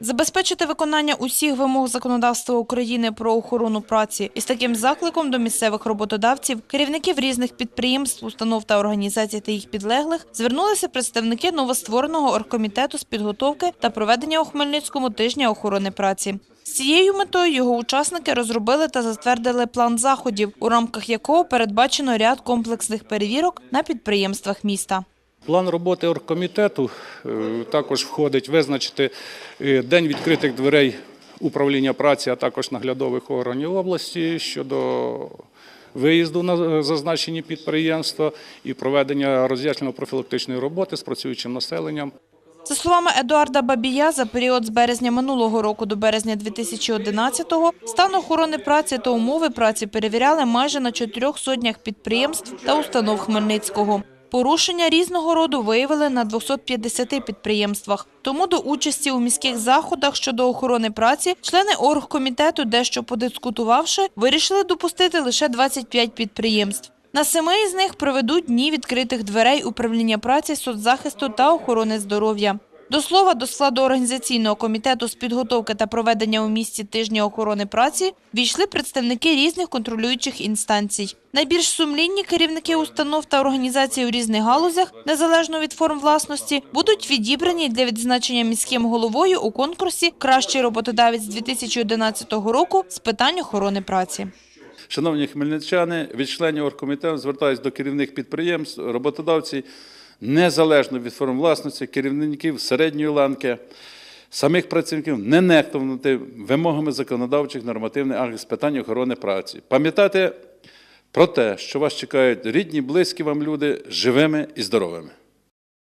Забезпечити виконання усіх вимог законодавства України про охорону праці із таким закликом до місцевих роботодавців, керівників різних підприємств, установ та організацій та їх підлеглих звернулися представники новоствореного оргкомітету з підготовки та проведення у Хмельницькому тижня охорони праці. З цією метою його учасники розробили та затвердили план заходів, у рамках якого передбачено ряд комплексних перевірок на підприємствах міста. План роботи оргкомітету е, також входить визначити е, день відкритих дверей управління праці, а також наглядових органів області щодо виїзду на зазначені підприємства і проведення роз'яснено-профілактичної роботи з працюючим населенням. За словами Едуарда Бабія, за період з березня минулого року до березня 2011-го стан охорони праці та умови праці перевіряли майже на чотирьох сотнях підприємств та установ Хмельницького. Порушення різного роду виявили на 250 підприємствах. Тому до участі у міських заходах щодо охорони праці члени оргкомітету, дещо подискутувавши, вирішили допустити лише 25 підприємств. На семи із них проведуть дні відкритих дверей управління праці, соцзахисту та охорони здоров'я. До слова, до складу організаційного комітету з підготовки та проведення у місті тижня охорони праці війшли представники різних контролюючих інстанцій. Найбільш сумлінні керівники установ та організацій у різних галузях, незалежно від форм власності, будуть відібрані для відзначення міським головою у конкурсі Кращий роботодавець 2011 року з питань охорони праці. Шановні хмельничани, від членів оргкомітету звертаюся до керівних підприємств, роботодавців, незалежно від форм власності, керівників середньої ланки, самих працівників, не нехтувати вимогами законодавчих нормативних актів з питань охорони праці. Пам'ятайте про те, що вас чекають рідні, близькі вам люди живими і здоровими.